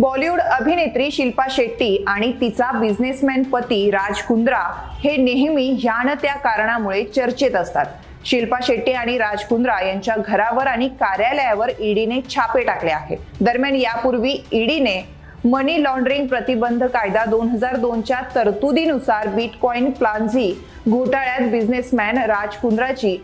बॉलिवूड अभिनेत्री शिल्पा शेट्टी आणि तिचा बिझनेसमॅन पती राज कुंद्रा हे नेहमी ह्या न त्या कारणामुळे चर्चेत असतात. शिल्पा शेट्टी आणि राज कुंद्रा यांच्या घरावर आणि कार्यालयावर ईडीने छापे टाकले आहेत. दरम्यान यापूर्वी ईडीने मनी लॉन्ड्रिंग प्रतिबंध कायदा दोन हजार दोनच्या तरतुदीनुसार बिटकॉईन प्लान्झी घोटाळ्यात बिझनेसमॅन राज कुंद्राची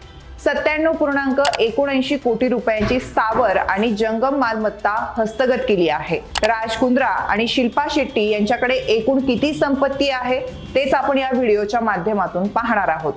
सत्त्याण्णव पूर्णांक एकोणऐंशी कोटी रुपयांची स्थावर आणि जंगम मालमत्ता हस्तगत केली आहे. राज कुंद्रा आणि शिल्पा शेट्टी यांच्याकडे एकूण किती संपत्ती आहे तेच आपण या व्हिडिओच्या माध्यमातून पाहणार आहोत.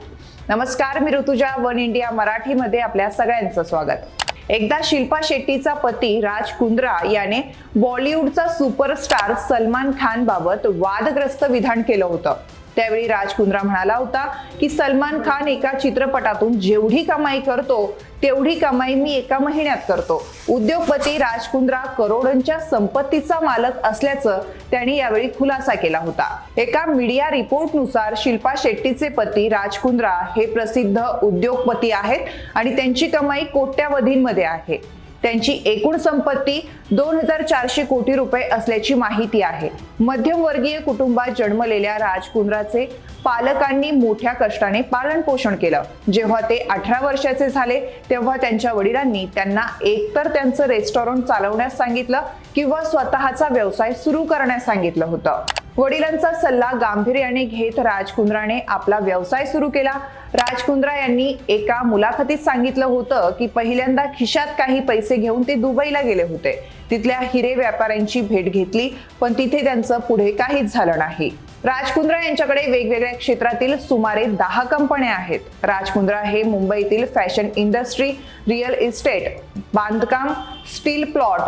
नमस्कार मी ऋतुजा वन इंडिया मराठीमध्ये आपल्या सगळ्यांचं स्वागत. एकदा शिल्पा शेट्टीचा पती राज कुंद्रा याने बॉलिवूडचा सुपरस्टार सलमान खान बाबत वादग्रस्त विधान केलं होतं. त्यावेळी राज कुंद्रा म्हणाला होता की सलमान खान एका चित्रपटातून जेवढी कमाई करतो तेवढी कमाई मी एका महिन्यात करतो. उद्योगपती राज कुंद्रा करोडोंच्या संपत्तीचा मालक असल्याचं त्यांनी यावेळी खुलासा केला होता. एका मीडिया रिपोर्टनुसार शिल्पा शेट्टीचे पती राज कुंद्रा हे प्रसिद्ध उद्योगपती आहेत आणि त्यांची कमाई कोट्यावधींमध्ये आहे. त्यांची एकूण संपत्ती दोन हजार चारशे कोटी रुपये असल्याची माहिती आहे. मध्यमवर्गीय कुटुंबात जन्मलेल्या राजकुंद्राचे पालकांनी मोठ्या कष्टाने पालन पोषण केलं. जेव्हा ते अठरा वर्षाचे झाले तेव्हा त्यांच्या वडिलांनी त्यांना एकतर त्यांचं रेस्टॉरंट चालवण्यास सांगितलं किंवा स्वतःचा व्यवसाय सुरू करण्यास सांगितलं होतं. वडिलांचा सल्ला गांभीर्याने घेत राजकुंद्राने आपला व्यवसाय सुरू केला. राजकुंद्रा यांनी एका मुलाखतीत सांगितलं होतं की पहिल्यांदा खिशात काही पैसे घेऊन ते दुबईला गेले होते. तिथल्या हिरे व्यापाऱ्यांची भेट घेतली पण तिथे त्यांचं पुढे काहीच झालं नाही. राजकुंद्रा यांच्याकडे वेगवेगळ्या क्षेत्रातील सुमारे दहा कंपन्या आहेत. राजकुंद्रा हे मुंबईतील फॅशन इंडस्ट्री रिअल इस्टेट बांधकाम steel plot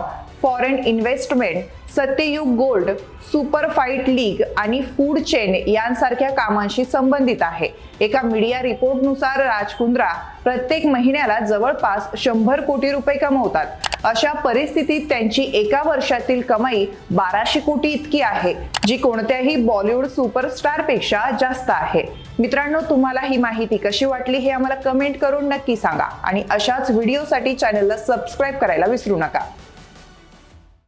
foreign investment Satyug gold super fight league आणि फूड चेन यांसारख्या कामांशी संबंधित आहे. एका मीडिया रिपोर्टनुसार राजकुंद्रा प्रत्येक महिन्याला जवळपास शंभर कोटी रुपये कमवतात. अशा परिस्थितीत त्यांची एका वर्षातील कमाई बाराशे कोटी इतकी आहे जी कोणत्याही बॉलिवूड सुपरस्टारपेक्षा जास्त आहे. मित्रांनो तुम्हाला ही माहिती कशी वाटली हे आम्हाला कमेंट करून नक्की सांगा आणि अशाच व्हिडिओसाठी चॅनलला सबस्क्राईब करायला विसरू नका.